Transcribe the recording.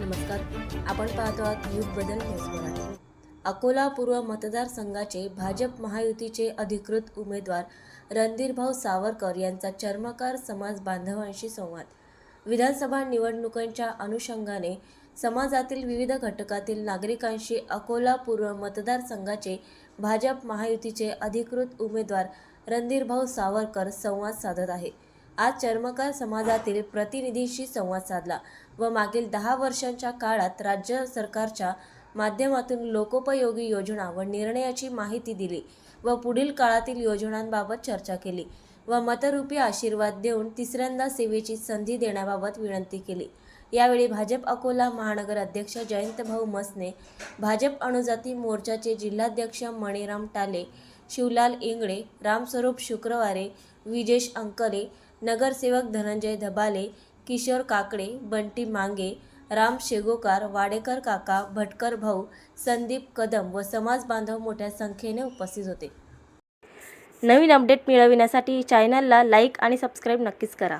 नमस्कार. आपण पाहतो आहात युथ बदल न्यूज मराठी. अकोला पूर्व मतदारसंघाचे भाजप महायुतीचे अधिकृत उमेदवार रणधीरभाऊ सावरकर यांचा चर्मकार समाज बांधवांशी संवाद. विधानसभा निवडणुकांच्या अनुषंगाने समाजातील विविध घटकातील नागरिकांशी अकोला पूर्व मतदारसंघाचे भाजप महायुतीचे अधिकृत उमेदवार रणधीरभाऊ सावरकर संवाद साधत आहे आज चर्मकार समाजातील प्रतिनिधींशी संवाद साधला व मागील दहा वर्षांच्या काळात राज्य सरकारच्या माध्यमातून लोकोपयोगी योजना व निर्णयाची माहिती दिली व पुढील काळातील योजनांबाबत चर्चा केली व मतरूपी आशीर्वाद देऊन तिसऱ्यांदा सेवेची संधी देण्याबाबत विनंती केली. यावेळी भाजप अकोला महानगर अध्यक्ष जयंतभाऊ मसने भाजप अणुजाती मोर्चाचे जिल्हाध्यक्ष मणिराम टाले शिवलाल इंगळे रामस्वरूप शुक्रवारे विजेश अंकले नगरसेवक धनंजय धबाले किशोर काकडे बंटी मांगे राम शेगोकार वाडेकर काका भटकर भाऊ संदीप कदम व समाज बांधव मोठ्या संख्येने उपस्थित होते. नवीन अपडेट मिळविण्यासाठी चॅनलला लाईक आणि सबस्क्राईब नक्कीच करा.